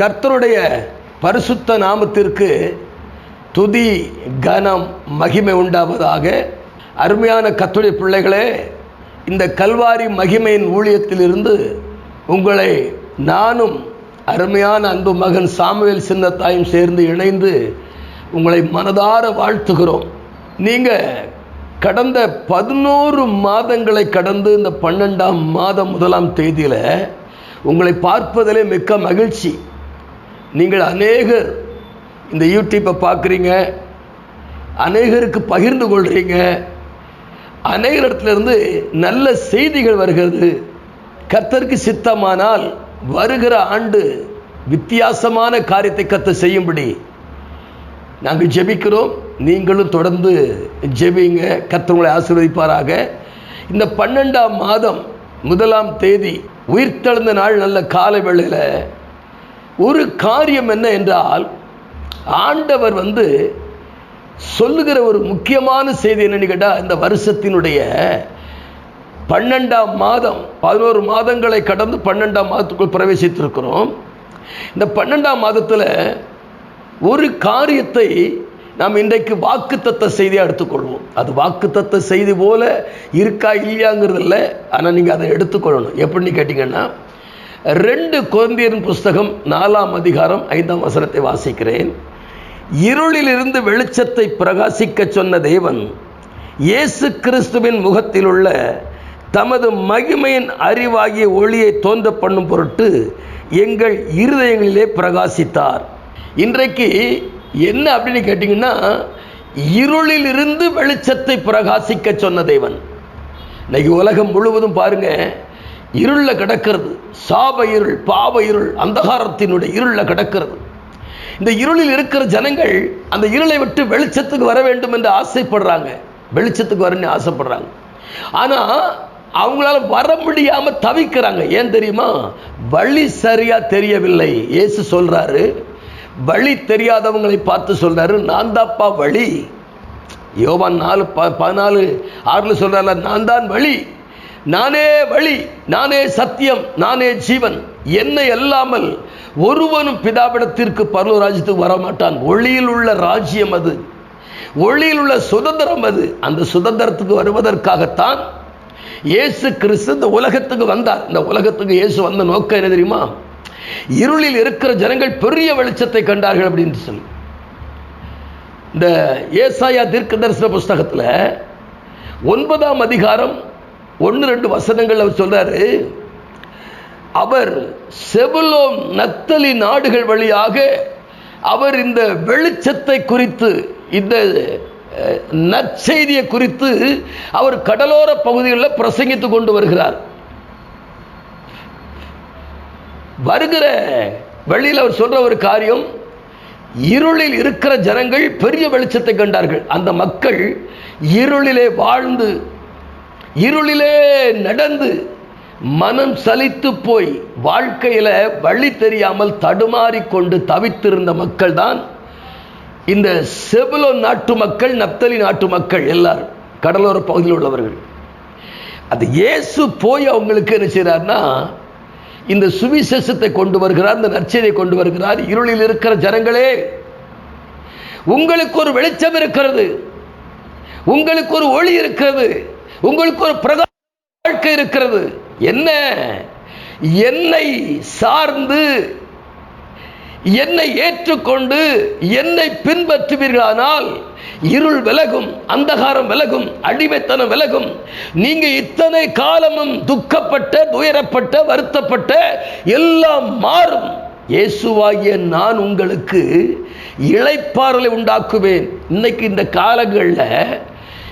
கர்த்தருடைய பரிசுத்த நாமத்திற்கு துதி கனம் மகிமை உண்டாவதாக. அருமையான கத்துடைய பிள்ளைகளே இந்த கல்வாரி மகிமையின் ஊழியத்திலிருந்து உங்களை நானும் அருமையான அன்பு மகன் சாமுவேல் சின்னத்தாயும் சேர்ந்து இணைந்து உங்களை மனதார வாழ்த்துகிறோம். நீங்கள் கடந்த பதினோரு மாதங்களை கடந்து இந்த பன்னெண்டாம் மாதம் முதலாம் தேதியில் உங்களை பார்ப்பதிலே மிக்க மகிழ்ச்சி. நீங்கள் அநேகர் இந்த யூடியூப்பை பார்க்குறீங்க அநேகருக்கு பகிர்ந்து கொள்கிறீங்க அநேக இடத்துலேருந்து நல்ல செய்திகள் வருகிறது. கத்தருக்கு சித்தமானால் வருகிற ஆண்டு வித்தியாசமான காரியத்தை கத்த செய்யும்படி நாங்கள் ஜெபிக்கிறோம். நீங்களும் தொடர்ந்து ஜெபிங்க. கத்தவங்களை ஆசீர்வதிப்பாராக. இந்த பன்னெண்டாம் மாதம் முதலாம் தேதி உயிர்த்தெழுந்த நாள் நல்ல காலை வேளையில் ஒரு காரியம் என்ன என்றால் ஆண்டவர் வந்து சொல்லுகிற ஒரு முக்கியமான செய்தி என்னன்னு கேட்டால் இந்த வருஷத்தினுடைய பன்னெண்டாம் மாதம் பதினோரு மாதங்களை கடந்து பன்னெண்டாம் மாதத்துக்குள் பிரவேசித்திருக்கிறோம். இந்த பன்னெண்டாம் மாதத்தில் ஒரு காரியத்தை நாம் இன்றைக்கு வாக்குத்தத்த செய்தியாக எடுத்துக்கொள்வோம். அது வாக்குத்தத்த செய்தி போல இருக்கா இல்லையாங்கிறது இல்லை ஆனால் நீங்கள் அதை எடுத்துக்கொள்ளணும். எப்படின்னு கேட்டிங்கன்னா ரெண்டு குழந்தையரின் புஸ்தகம் நாலாம் அதிகாரம் ஐந்தாம் வசனத்தை வாசிக்கிறேன். இருளிலிருந்து வெளிச்சத்தை பிரகாசிக்க சொன்ன தேவன் இயேசு கிறிஸ்துவின் முகத்தில் உள்ள தமது மகிமையின் அறிவாகிய ஒளியை தோன்ற பண்ணும் பொருட்டு எங்கள் இருதயங்களிலே பிரகாசித்தார். இன்றைக்கு என்ன அப்படின்னு கேட்டிங்கன்னா இருளிலிருந்து வெளிச்சத்தை பிரகாசிக்க சொன்ன தேவன். இன்னைக்கு உலகம் முழுவதும் பாருங்க இருளில் கிடக்கிறது. சாப இருள் பாவ இருள் அந்தகாரத்தினுடைய இருளில் கிடக்கிறது. இந்த இருளில் இருக்கிற ஜனங்கள் அந்த இருளை விட்டு வெளிச்சத்துக்கு வர வேண்டும் என்று ஆசைப்படுறாங்க. வெளிச்சத்துக்கு வரணும்னு ஆசைப்படுறாங்க. ஆனால் அவங்களால வர முடியாமல் தவிக்கிறாங்க. ஏன் தெரியுமா? வழி சரியாக தெரியவில்லை. ஏசு சொல்கிறாரு வழி தெரியாதவங்களை பார்த்து சொல்கிறாரு நான் தாப்பா வழி. யோவான் நாலு ப பதினாலு ஆறில் சொல்கிறார்ல நான் தான் வழி. நானே வழி நானே சத்தியம் நானே ஜீவன். என்னை அல்லாமல் ஒருவனும் பிதாபிடத்திற்கு பரலராஜ்யத்துக்கு வரமாட்டான். ஒளியில் உள்ள ராஜ்யம் அது. ஒளியில் உள்ள சுதந்திரம் அது. அந்த சுதந்திரத்துக்கு வருவதற்காகத்தான் இயேசு கிறிஸ்து இந்த உலகத்துக்கு வந்தார். இந்த உலகத்துக்கு இயேசு வந்த நோக்கம் என்ன தெரியுமா? இருளில் இருக்கிற ஜனங்கள் பெரிய வெளிச்சத்தை கண்டார்கள் அப்படின்னு சொல்லி. இந்த ஏசாயா தீர்க்க தரிசன புஸ்தகத்தில் ஒன்பதாம் அதிகாரம் ஒன்று ரெண்டு வசனங்கள் அவர் சொல்றாரு அவர் செபுலோம் நத்தலி நாடுகள் வழியாக அவர் இந்த வெளிச்சத்தை குறித்து இந்த நற்செய்தியை குறித்து அவர் கடலோர பகுதிகளில் பிரசங்கித்து கொண்டு வருகிறார். வருகிற வழியில் அவர் சொல்ற ஒரு காரியம் இருளில் இருக்கிற ஜனங்கள் பெரிய வெளிச்சத்தை கண்டார்கள். அந்த மக்கள் இருளிலே வாழ்ந்து இருளிலே நடந்து மனம் சலித்து போய் வாழ்க்கையில வழி தெரியாமல் தடுமாறி கொண்டு தவித்திருந்த மக்கள் தான் இந்த செபுலோ நாட்டு மக்கள் நப்தலி நாட்டு மக்கள் எல்லாரும் கடலோர பகுதியில் உள்ளவர்கள். அது இயேசு போய் அவங்களுக்கு என்ன செய்கிறார்னா இந்த சுவிசேஷத்தை கொண்டு வருகிறார் இந்த நற்செய்தியை கொண்டு வருகிறார் இருளில் இருக்கிற ஜனங்களே உங்களுக்கு ஒரு வெளிச்சம் இருக்கிறது உங்களுக்கு ஒரு ஒளி இருக்கிறது உங்களுக்கு ஒரு பிரகா வாழ்க்கை இருக்கிறது. என்ன? என்னை சார்ந்து என்னை ஏற்றுக்கொண்டு என்னை பின்பற்றுவீர்களானால் இருள் விலகும் அந்தகாரம் விலகும் அடிமைத்தனம் விலகும். நீங்க இத்தனை காலமும் துக்கப்பட்ட துயரப்பட்ட வருத்தப்பட்ட எல்லாம் மாறும். இயேசுவாகிய நான் உங்களுக்கு இழைப்பாறலை உண்டாக்குவேன். இன்னைக்கு இந்த காலங்களில்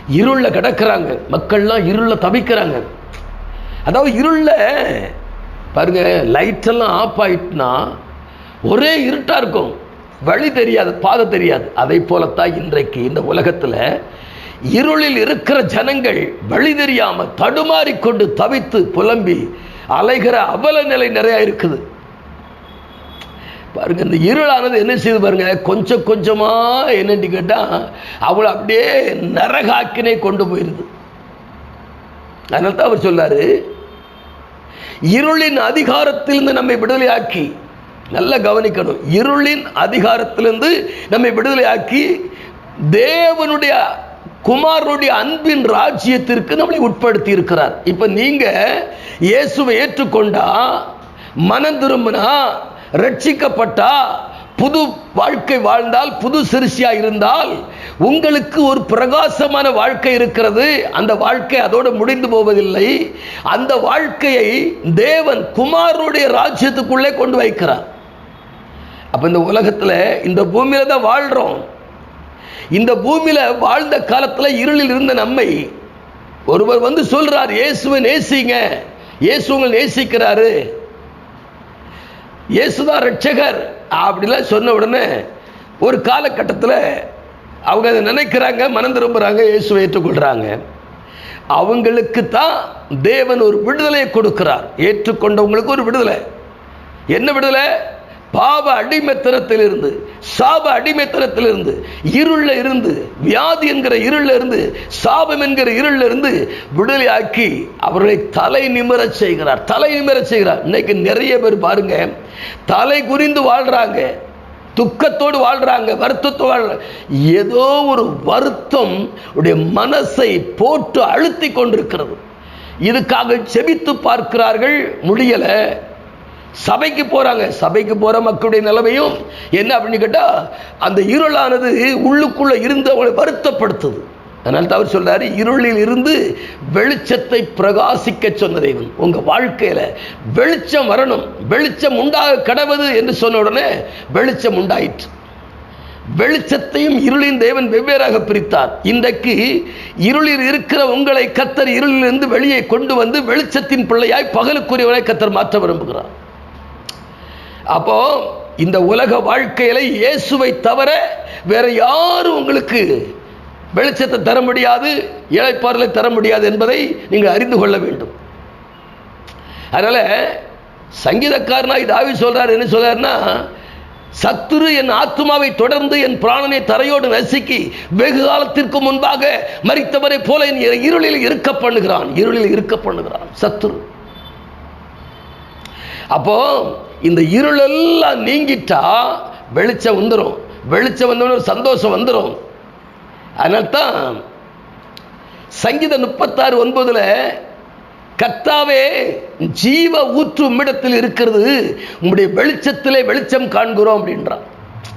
இருளில் கிடக்கிறாங்க. மக்கள்லாம் இருளில் தவிக்கிறாங்க. அதாவது இருளில் பாருங்க லைட்டெல்லாம் ஆஃப் ஆயிட்டுனா ஒரே இருட்டாக இருக்கும். வழி தெரியாது பாதை தெரியாது. அதை போலத்தான் இன்றைக்கு இந்த உலகத்தில் இருளில் இருக்கிற ஜனங்கள் வழி தெரியாமல் தடுமாறிக்கொண்டு தவித்து புலம்பி அலைகிற அவல நிலை நிறையா இருக்குது. பாருங்க இந்த இருளானது என்ன செய்யுது பாருங்க கொஞ்சம் கொஞ்சமா என்னன்னு கேட்டா அவளை அப்படியே நரகாக்கினை கொண்டு போயிருது. அதனால தான் அவர் சொல்லாரு இருளின் அதிகாரத்திலிருந்து நம்மை விடுதலையாக்கி நல்லா கவனிக்கணும் இருளின் அதிகாரத்திலிருந்து நம்மை விடுதலையாக்கி தேவனுடைய குமாரனுடைய அன்பின் ராஜ்யத்திற்கு நம்மளை உட்படுத்தி இருக்கிறார் இப்ப நீங்க இயேசுவை ஏற்றுக்கொண்டா மனம் திரும்பினா ரட்சிக்கப்பட்டா புது வாழ்க்கை வாழ்ந்தால் புது சிறுசியா இருந்தால் உங்களுக்கு ஒரு பிரகாசமான வாழ்க்கை இருக்கிறது. அந்த வாழ்க்கை அதோடு முடிந்து போவதில்லை. அந்த வாழ்க்கையை தேவன் குமாரனுடைய ராஜ்யத்துக்குள்ளே கொண்டு வைக்கிறார். அப்ப இந்த உலகத்துல இந்த பூமியில தான் வாழ்றோம். இந்த பூமியில வாழ்ந்த காலத்துல இருளில் இருந்த நம்மை ஒருவர் வந்து சொல்றார் இயேசுவை நேசிங்க. இயேசு உங்களை நேசிக்கிறாரு. இயேசுதான் ரட்சகர் அப்படிலாம் சொன்ன உடனே ஒரு காலகட்டத்தில் அவங்க அதை நினைக்கிறாங்க மனம் திரும்புகிறாங்க இயேசுவை ஏற்றுக்கொள்கிறாங்க அவங்களுக்கு தான் தேவன் ஒரு விடுதலையை கொடுக்கிறார். ஏற்றுக்கொண்டவங்களுக்கு ஒரு விடுதலை. என்ன விடுதலை? பாவ அடிமைத்தனத்திலிருந்து சாப அடிமைத்தனத்திலிருந்து இருள்ல இருந்து வியாதி என்கிற இருள்ல இருந்து சாபம் என்கிற இருள்ல இருந்து விடுதலையாக்கி அவர்களை தலை நிமிர செய்கிறார். தலை நிமிர செய்கிறார். இன்னைக்கு நிறைய பேர் பாருங்க தலை குறிந்து வாழ்றாங்க துக்கத்தோடு வாழ்றாங்க வருத்தத்தோடு வாழ்றாங்க. ஏதோ ஒரு வருத்தம் உடைய மனசை போட்டு அழுத்தி கொண்டிருக்கிறது. இதுக்காக செபித்து பார்க்கிறார்கள் முடியலை. சபைக்கு போறாங்க. சபைக்கு போற மக்களுடைய நிலைமையும் என்ன அப்படின்னு கேட்டா அந்த இருளானது உள்ளுக்குள்ள இருந்து அவளை வருத்தப்படுத்துது. அதனால தான் அவர் சொல்றாரு இருளில் இருந்து வெளிச்சத்தை பிரகாசிக்க சொன்ன தேவன். உங்க வாழ்க்கையில வெளிச்சம் வரணும். வெளிச்சம் உண்டாக கடவுது என்று சொன்ன உடனே வெளிச்சம் உண்டாயிற்று. வெளிச்சத்தையும் இருளின் தேவன் வெவ்வேறாக பிரித்தார். இன்றைக்கு இருளில் இருக்கிற உங்களை கத்தர் இருளிலிருந்து வெளியே கொண்டு வந்து வெளிச்சத்தின் பிள்ளையாய் பகலுக்குரியவனை கத்தர் மாற்ற விரும்புகிறார். அப்போ இந்த உலக வாழ்க்கையில இயேசுவை தவிர வேற யாரும் உங்களுக்கு வெளிச்சத்தை தர முடியாது இழைப்பாறலை தர முடியாது என்பதை நீங்கள் அறிந்து கொள்ள வேண்டும். அதனால சங்கீதக்காரனாய் தாவி சொல்றார் என்ன சொல்றாருன்னா சத்துரு என் ஆத்மாவை தொடர்ந்து என் பிராணனை தரையோடு நசுக்கி வெகு காலத்திற்கு முன்பாக மறித்தவரை போல என் இருளில் இருக்க பண்ணுகிறான் இருளில் இருக்க பண்ணுகிறான் சத்துரு. அப்போ இந்த இருளெல்லாம் நீங்கிட்டா வெளிச்சம் வந்துடும் வெளிச்சம் வந்தோன்னு ஒரு சந்தோஷம் வந்துடும் அதனால்தான் சங்கீத முப்பத்தாறு ஒன்பதுல கர்த்தாவே ஜீவ ஊற்றும் இடத்தில் இருக்கிறது. உங்களுடைய வெளிச்சத்திலே வெளிச்சம் காண்கிறோம் அப்படின்றான்.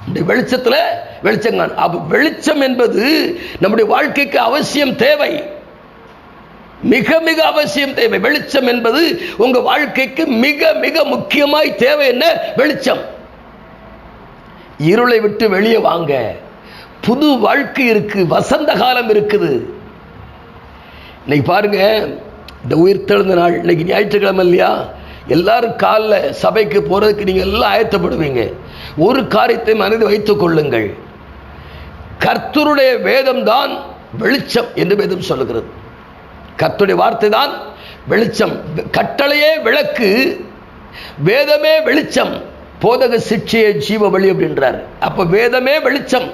உம்முடைய வெளிச்சத்தில் வெளிச்சம் காண் அப்ப வெளிச்சம் என்பது நம்முடைய வாழ்க்கைக்கு அவசியம் தேவை. மிக மிக அவசியம் தேவை. வெளிச்சம் என்பது உங்க வாழ்க்கைக்கு மிக மிக முக்கியமாய் தேவை என்ன? வெளிச்சம். இருளை விட்டு வெளியே வாங்க. புது வாழ்க்கை இருக்கு வசந்த காலம் இருக்குது. இன்னைக்கு பாருங்க இந்த உயிர் தெழுந்த நாள். இன்னைக்கு ஞாயிற்றுக்கிழமை இல்லையா? எல்லாரும் காலில் சபைக்கு போறதுக்கு நீங்க எல்லாம் ஆயத்தப்படுவீங்க. ஒரு காரியத்தை மனதில் வைத்துக் கொள்ளுங்கள். கர்த்தருடைய வேதம் தான் வெளிச்சம் என்று வேதம் சொல்லுகிறது. கத்துடைய வார்த்தை தான் வெளிச்சம். கட்டளையே விளக்கு வேதமே வெளிச்சம். போதக சிக்ஷையே ஜீவ வழி அப்படின்றார். அப்ப வேதமே வெளிச்சம்.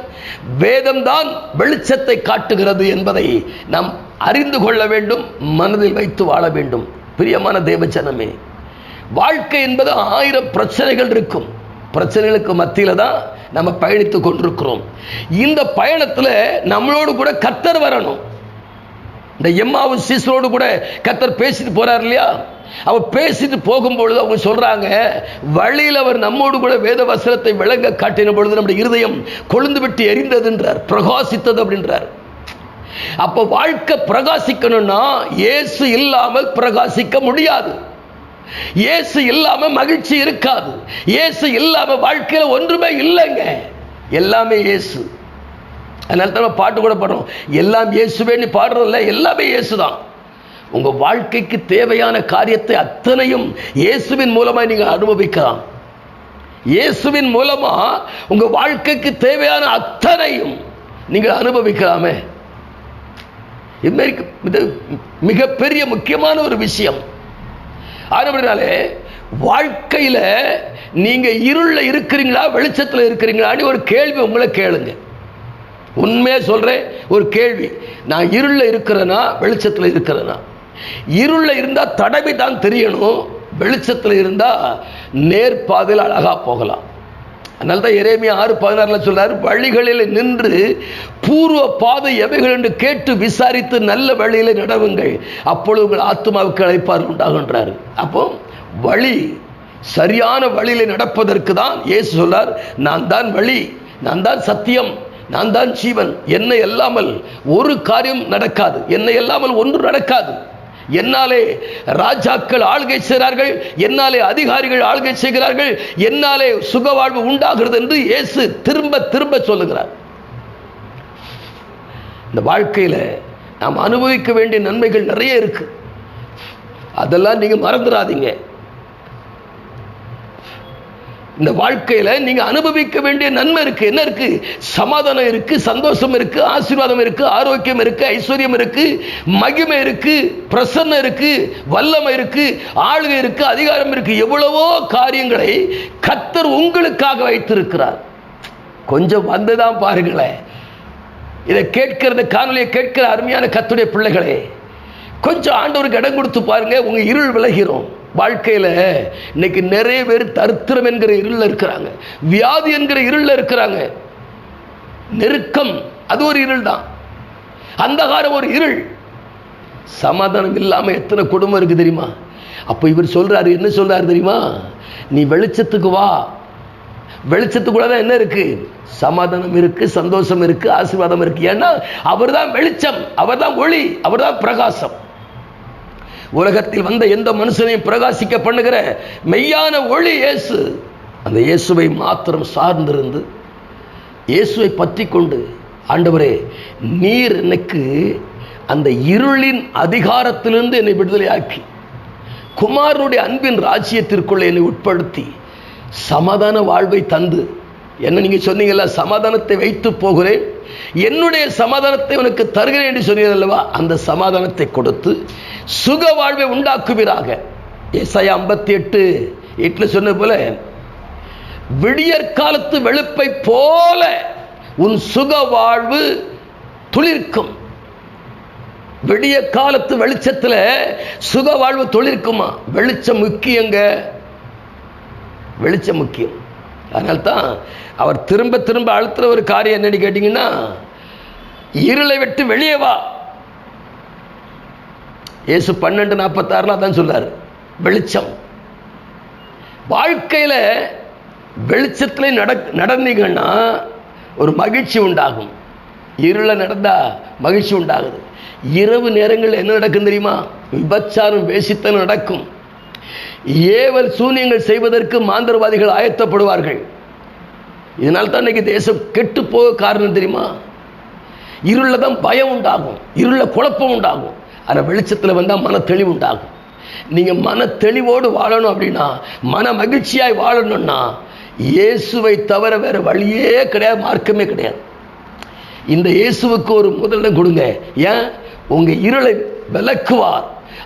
வேதம் தான் வெளிச்சத்தை காட்டுகிறது என்பதை நாம் அறிந்து கொள்ள வேண்டும் மனதில் வைத்து வாழ வேண்டும். பிரியமான தேவச்சனமே வாழ்க்கை என்பது ஆயிரம் பிரச்சனைகள் இருக்கும். பிரச்சனைகளுக்கு மத்தியில தான் நம்ம பயணித்து கொண்டிருக்கிறோம். இந்த பயணத்துல நம்மளோடு கூட கத்தர் வரணும். இந்த எம்மாவும் சீசரோடு கூட கத்தர் பேசிட்டு போறார் இல்லையா? அவர் பேசிட்டு போகும்பொழுது அவங்க சொல்றாங்க வழியில் அவர் நம்மோடு கூட வேத வசனத்தை விளங்க காட்டின பொழுது நம்முடைய இருதயம் கொழுந்து விட்டு எரிந்ததுன்றார் பிரகாசித்தது அப்படின்றார். அப்போ வாழ்க்கை பிரகாசிக்கணும்னா இயேசு இல்லாமல் பிரகாசிக்க முடியாது. இயேசு இல்லாம மகிழ்ச்சி இருக்காது. இயேசு இல்லாம வாழ்க்கையில ஒன்றுமே இல்லைங்க. எல்லாமே இயேசு. அதனால தான் நம்ம பாட்டு கூட பாடுறோம். எல்லாம் இயேசுவேன்னு பாடுறதில்ல எல்லாமே இயேசு தான் உங்க வாழ்க்கைக்கு தேவையான காரியத்தை அத்தனையும் இயேசுவின் மூலமா நீங்க அனுபவிக்கலாம். இயேசுவின் மூலமா உங்க வாழ்க்கைக்கு தேவையான அத்தனையும் நீங்கள் அனுபவிக்கலாமே. இது மாதிரி இது மிகப்பெரிய முக்கியமான ஒரு விஷயம். ஆனபடினாலே வாழ்க்கையில நீங்க இருளில் இருக்கிறீங்களா வெளிச்சத்துல இருக்கிறீங்களான்னு ஒரு கேள்வி உங்களை கேளுங்க. உண்மையா சொல்கிறேன் ஒரு கேள்வி. நான் இருளில் இருக்கிறேன்னா வெளிச்சத்தில் இருக்கிறேனா? இருளில் இருந்தால் தடவி தான் தெரியணும் வெளிச்சத்தில் இருந்தால் நேர்பாதையில் அழகாக போகலாம். அதனால தான் எரேமியா ஆறு பதினாறில் சொல்கிறார் வழிகளில் நின்று பூர்வ பாதை எவைகள் என்று கேட்டு விசாரித்து நல்ல வழியில் நடவுங்கள். அப்பொழுது உங்கள் ஆத்மாவுக்கு அழைப்பார் உண்டாகின்றார் அப்போ வழி சரியான வழியில் நடப்பதற்கு தான் இயேசு சொல்றார் நான் தான் வழி நான் தான் சத்தியம். நான் தான் ஜீவன். என்னை இல்லாமல் ஒரு காரியம் நடக்காது. என்னை இல்லாமல் ஒன்று நடக்காது. என்னாலே ராஜாக்கள் ஆள்கை செய்கிறார்கள் என்னாலே அதிகாரிகள் ஆள்கை செய்கிறார்கள் என்னாலே சுக வாழ்வு உண்டாகிறது என்று இயேசு திரும்ப திரும்ப சொல்லுகிறார். இந்த வாழ்க்கையில நாம் அனுபவிக்க வேண்டிய நன்மைகள் நிறைய இருக்கு. அதெல்லாம் நீங்க மறந்துடாதீங்க. இந்த வாழ்க்கையில நீங்க அனுபவிக்க வேண்டிய நன்மை இருக்கு. என்ன இருக்கு? சமாதானம் இருக்கு சந்தோஷம் இருக்கு ஆசீர்வாதம் இருக்கு ஆரோக்கியம் இருக்கு ஐஸ்வர்யம் இருக்கு மகிமை இருக்கு பிரசன்னம் இருக்கு வல்லமை இருக்கு ஆளுகை இருக்கு அதிகாரம் இருக்கு. எவ்வளவோ காரியங்களை கத்தர் உங்களுக்காக வைத்திருக்கிறார். கொஞ்சம் வந்துதான் பாருங்களேன். இதை கேட்கிற காணொலியை கேட்கிற அருமையான கத்துடைய பிள்ளைகளே கொஞ்சம் ஆண்டவருக்கு இடம் கொடுத்து பாருங்க உங்க இருள் விலகிறோம். வாழ்க்கையில இன்னைக்கு நிறைய பேர் தரித்திரம் என்கிற இருளில் இருக்கிறாங்க. வியாதி என்கிற இருளில் இருக்கிறாங்க. நெருக்கம் அது ஒரு இருள் தான் அந்தகாரம் ஒரு இருள். சமாதானம் இல்லாமல் எத்தனை குடும்பம் இருக்குது தெரியுமா? அப்போ இவர் சொல்றாரு என்ன சொல்றாரு தெரியுமா? நீ வெளிச்சத்துக்கு வா. வெளிச்சத்துக்குள்ள தான் என்ன இருக்கு? சமாதானம் இருக்கு சந்தோஷம் இருக்கு ஆசீர்வாதம் இருக்கு. ஏன்னா அவர் தான் வெளிச்சம் அவர்தான் ஒளி அவர் தான் பிரகாசம். உலகத்தில் வந்த எந்த மனுஷனையும் பிரகாசிக்க பண்ணுகிற மெய்யான ஒளி இயேசு அந்த இயேசுவை மாத்திரம் சார்ந்திருந்து இயேசுவை பற்றி கொண்டு ஆண்டவரே நீர் எனக்கு அந்த இருளின் அதிகாரத்திலிருந்து என்னை விடுதலையாக்கி குமாரனுடைய அன்பின் ராஜ்யத்திற்குள்ளே என்னை உட்படுத்தி சமாதான வாழ்வை தந்து என்ன நீங்க சொன்னீங்கல்ல சமாதானத்தை வைத்து போகிறேன். என்னுடைய சமாதானத்தை உனக்கு தருகிறேன் என்று சொன்னீர்கள் அல்லவா? அந்த சமாதானத்தை கொடுத்து சுக வாழ்வை உண்டாக்குவீராக. எஸ்ஐ ஐம்பத்தி எட்டு எட்டில் சொன்னது போல விடியற் காலத்து வெளுப்பை போல உன் சுக வாழ்வு துளிர்க்கும். விடிய காலத்து வெளிச்சத்தில் சுக வாழ்வு தொழிற்குமா வெளிச்சம் முக்கியங்க. வெளிச்சம் முக்கியம். அதனால தான் அவர் திரும்ப திரும்ப அழுத்துற ஒரு காரியம் என்னன்னு கேட்டிங்கன்னா இருளை விட்டு வெளியே வா. இயேசு பன்னெண்டு நாற்பத்தாறுல தான் சொல்றாரு. வெளிச்சம். வாழ்க்கையில் வெளிச்சத்தில் நட நடந்தீங்கன்னா ஒரு மகிழ்ச்சி உண்டாகும். இருளை நடந்தா மகிழ்ச்சி உண்டாகுது. இரவு நேரங்களில் என்ன நடக்கும் தெரியுமா? விபச்சாரம் வேசித்தல் நடக்கும். ஏவல் சூனியங்கள் செய்வதற்கு மாந்திரவாதிகள் ஆயத்தப்படுவார்கள். இதனால் தான் இன்னைக்கு தேசம் கெட்டு போக காரணம் தெரியுமா? இருளில் தான் பயம் உண்டாகும். இருளில் குழப்பம் உண்டாகும். ஆனால் வெளிச்சத்தில் வந்தால் மன தெளிவு உண்டாகும். நீங்கள் மன தெளிவோடு வாழணும் அப்படின்னா மன மகிழ்ச்சியாய் வாழணும்னா இயேசுவை தவிர வேற வழியே கிடையாது மார்க்கமே கிடையாது. இந்த இயேசுவுக்கு ஒரு முதலிடம் கொடுங்க. ஏன்? உங்கள் இருளை விளக்குவார்.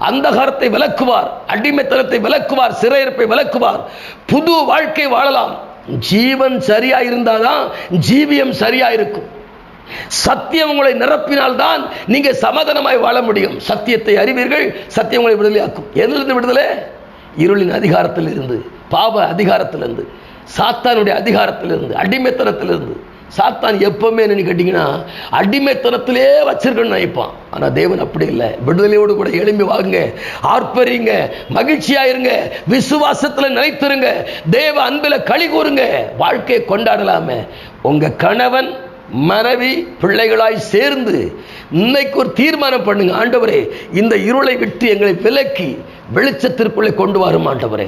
அந்தகாரத்தை விளக்குவார். அடிமைத்தனத்தை விளக்குவார். சிறையிருப்பை விளக்குவார். புது வாழ்க்கை வாழலாம். ஜீவன் சரியா இருந்தாதான் ஜீவியம் சரியா இருக்கும் சத்தியம் உங்களை நிரப்பினால்தான் நீங்க சமாதானமாய் வாழ முடியும். சத்தியத்தை அறிவீர்கள் சத்தியம் உங்களை விடுதலையாக்கும். எதிலிருந்து விடுதலை? இருளின் அதிகாரத்தில் இருந்து பாவ அதிகாரத்திலிருந்து சாத்தானுடைய அதிகாரத்திலிருந்து அடிமைத்தனத்திலிருந்து. சாத்தான் எப்பவுமே என்ன கேட்டீங்கன்னா அடிமைத்தனத்திலே வச்சிருக்கணும்னு நினைப்பான். ஆனா தேவன் அப்படி இல்லை. விடுதலையோடு கூட எழும்பி வாங்க ஆர்ப்பரிங்க மகிழ்ச்சியா இருங்க விசுவாசத்துல நிலைத்திருங்க தேவ அன்பில் களி கூறுங்க வாழ்க்கையை கொண்டாடலாமே. உங்க கணவன் மனைவி பிள்ளைகளாய் சேர்ந்து இன்னைக்கு ஒரு தீர்மானம் பண்ணுங்க. ஆண்டவரே இந்த இருளை விட்டு எங்களை விலக்கி வெளிச்சத்திற்குள்ளே கொண்டு வரும் ஆண்டவரே.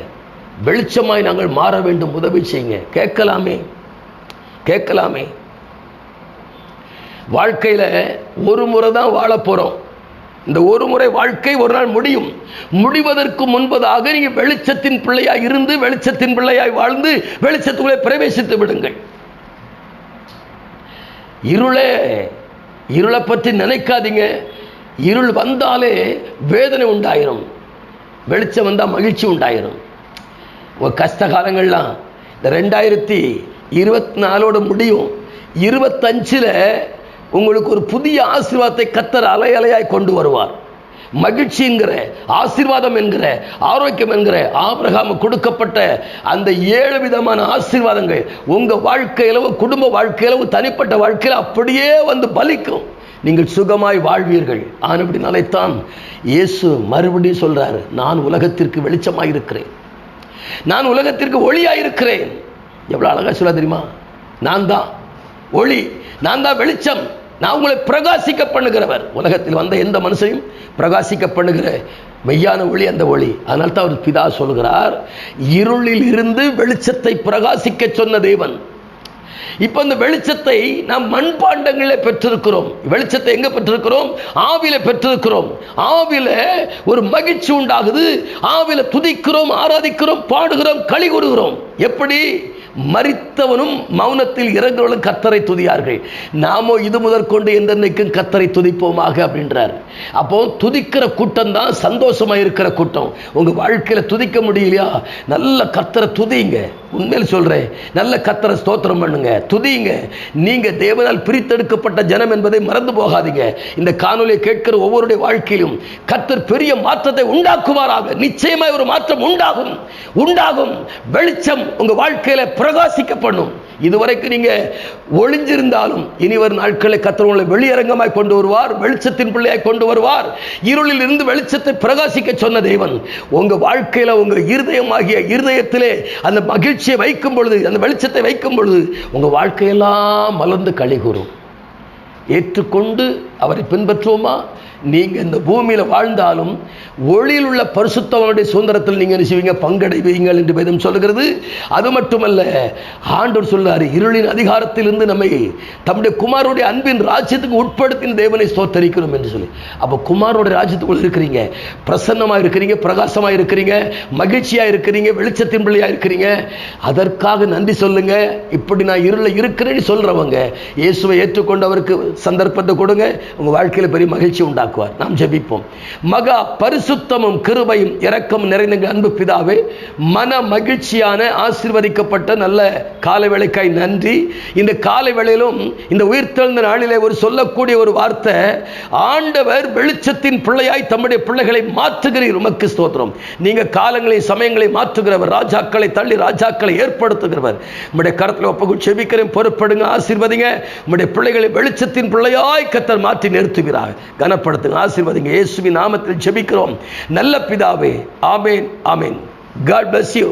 வெளிச்சமாய் நாங்கள் மாற வேண்டும். உதவி செய்யுங்க. கேட்கலாமே. கேட்கலாமே. வாழ்க்கையில ஒரு முறை தான் வாழ போறோம். இந்த ஒரு முறை வாழ்க்கை ஒரு நாள் முடியும். முடிவதற்கு முன்பதாக நீங்கள் வெளிச்சத்தின் பிள்ளையாய் இருந்து வெளிச்சத்தின் பிள்ளையாய் வாழ்ந்து வெளிச்சத்துக்குள்ளே பிரவேசித்து விடுங்கள். இருளே இருளை பற்றி நினைக்காதீங்க. இருள் வந்தாலே வேதனை உண்டாயிரும். வெளிச்சம் வந்தால் மகிழ்ச்சி உண்டாயிரும். உங்கள் கஷ்ட காலங்கள்லாம் இந்த ரெண்டாயிரத்தி இருபத்தி நாலோட முடியும். இருபத்தஞ்சில் உங்களுக்கு ஒரு புதிய ஆசீர்வாதத்தை கத்தர் அலை அலையாய் கொண்டு வருவார். மகிழ்ச்சிங்கிற ஆசீர்வாதம் என்கிற ஆரோக்கியம் என்கிற ஆபிரகாம கொடுக்கப்பட்ட அந்த ஏழு விதமான ஆசீர்வாதங்கள் உங்க வாழ்க்கையில குடும்ப வாழ்க்கையில தனிப்பட்ட வாழ்க்கையில அப்படியே வந்து பலிக்கும். நீங்கள் சுகமாய் வாழ்வீர்கள். ஆனபடினாலேத்தான் இயேசு மறுபடியும் சொல்றாரு. நான் உலகத்திற்கு வெளிச்சமாக இருக்கிறேன் நான் உலகத்திற்கு ஒளியாய் இருக்கிறேன் எவ்வளோ அழகா சொல்ல தெரியுமா? நான் தான். ஒளி நான் தான் வெளிச்சம். நான் உங்களை பிரகாசிக்க பண்ணுகிறவர். உலகத்தில் வந்த எந்த மனுஷனையும் பிரகாசிக்க பண்ணுகிற மெய்யான ஒளி அந்த ஒளி. அதனால தான் அவர் பிதா சொல்கிறார் இருளில் இருந்து வெளிச்சத்தை பிரகாசிக்க சொன்ன தேவன். இப்ப இந்த வெளிச்சத்தை நாம் மண்பாண்டங்களில் பெற்றிருக்கிறோம். வெளிச்சத்தை எங்க பெற்றிருக்கிறோம்? ஆவில பெற்றிருக்கிறோம். ஆவில ஒரு மகிழ்ச்சி உண்டாகுது. ஆவில துதிக்கிறோம் ஆராதிக்கிறோம் பாடுகிறோம் களி கூறுகிறோம். எப்படி? மறித்தவனும் மௌனத்தில் இறங்குவனும் கத்தரை துதியார்கள். நாமோ இது முதற்கொண்டு எந்தென்னைக்கும் கத்தரை துதிப்போமாக அப்படின்றார். அப்போ துதிக்கிற கூட்டம் தான் சந்தோஷமா இருக்கிற கூட்டம். உங்க வாழ்க்கையில துதிக்க முடியலையா? நல்ல கத்தரை துதிங்க. உண்மையில் சொல்றேன். நல்ல கத்தரை ஸ்தோத்திரம் பண்ணுங்க. துதிங்க. நீங்க தேவனால் பிரித்தெடுக்கப்பட்ட ஜனம் என்பதை மறந்து போகாதீங்க. இந்த காணொலியை கேட்கிற ஒவ்வொருடைய வாழ்க்கையிலும் கத்தர் பெரிய மாற்றத்தை உண்டாக்குவாராக. நிச்சயமாய் ஒரு மாற்றம் உண்டாகும். உண்டாகும். வெளிச்சம் உங்க வாழ்க்கையில பிரகாசிக்கப்படும் இதுவரைக்கும் நீங்க ஒளிஞ்சிருந்தாலும் இனி வரும் நாட்களை கத்தர் வெளியரங்கமாய் கொண்டு வருவார் வெளிச்சத்தின் பிள்ளையாய் கொண்டு வருவார். இருளில் இருந்து வெளிச்சத்தை பிரகாசிக்க சொன்ன தேவன் உங்க வாழ்க்கையில உங்க இருதயமாகிய இருதயத்திலே அந்த மகிழ்ச்சியை வைக்கும் பொழுது அந்த வெளிச்சத்தை வைக்கும் பொழுது உங்க வாழ்க்கையெல்லாம் மலர்ந்து கழிகூறும். ஏற்றுக்கொண்டு அவரை பின்பற்றுவோமா? நீங்க இந்த பூமியில் வாழ்ந்தாலும் ஒளியில் உள்ள பரிசுத்தவனுடைய சுதந்திரத்தில் நீங்க என்ன செய்வீங்க? பங்கடைவீங்கள் என்று வேதம் சொல்கிறது அது மட்டுமல்ல ஆண்டவர் சொல்றாரு இருளின் அதிகாரத்திலிருந்து நம்மை தம்முடைய குமாரோடைய அன்பின் ராஜ்யத்துக்கு உட்படுத்தின தேவனை ஸ்தோத்தரிக்கிறோம் என்று சொல்லி. அப்போ குமாரோட ராஜ்யத்துக்குள்ள இருக்கிறீங்க. பிரசன்னமா இருக்கிறீங்க பிரகாசமா இருக்கிறீங்க மகிழ்ச்சியா இருக்கிறீங்க வெளிச்சத்தின் பிள்ளையாக இருக்கிறீங்க. அதற்காக நன்றி சொல்லுங்க. இப்படி நான் இருள இருக்கிறேன்னு சொல்றவங்க இயேசுவை ஏற்றுக்கொண்டு அவருக்கு சந்தர்ப்பத்தை கொடுங்க. உங்கள் வாழ்க்கையில் பெரிய மகிழ்ச்சி உண்டாக்குவார் நாம் ஜெபிப்போம். மகா பரிசுத்தமும் கிருபையும் இரக்கம் நிறைந்த அன்பு பிதாவே மன மகிழ்ச்சியான ஆசிர்வதிக்கப்பட்ட நல்ல காலை வேளைக்காய் நன்றி. இந்த காலை வேளையிலும் இந்த உயிர்த்தெழுந்த நாளிலே ஒரு சொல்லக்கூடிய ஒரு வார்த்தை ஆண்டவர் வெளிச்சத்தின் பிள்ளையாய் தம்முடைய பிள்ளைகளை மாற்றுகிறீர். உமக்கு ஸ்தோத்திரம். நீங்க காலங்களை சமயங்களை மாற்றுகிறவர் ராஜாக்களை தள்ளி ராஜாக்களை ஏற்படுத்துகிறவர். உங்களுடைய கரத்தில் ஒப்பகு செபிக்கிறேன் பொறுப்படுங்க ஆசீர்வதிங்க. உங்களுடைய பிள்ளைகளை வெளிச்சத்தின் பிள்ளையாய் கத்தர் மாற்றி நிறுத்துகிறார். கனப்படுத்த பயன்படுத்துங்க ஆசீர்வதிங்க இயேசுவி நாமத்தில் ஜெபிக்கிறோம். நல்ல பிதாவே ஆமேன் ஆமேன். God bless you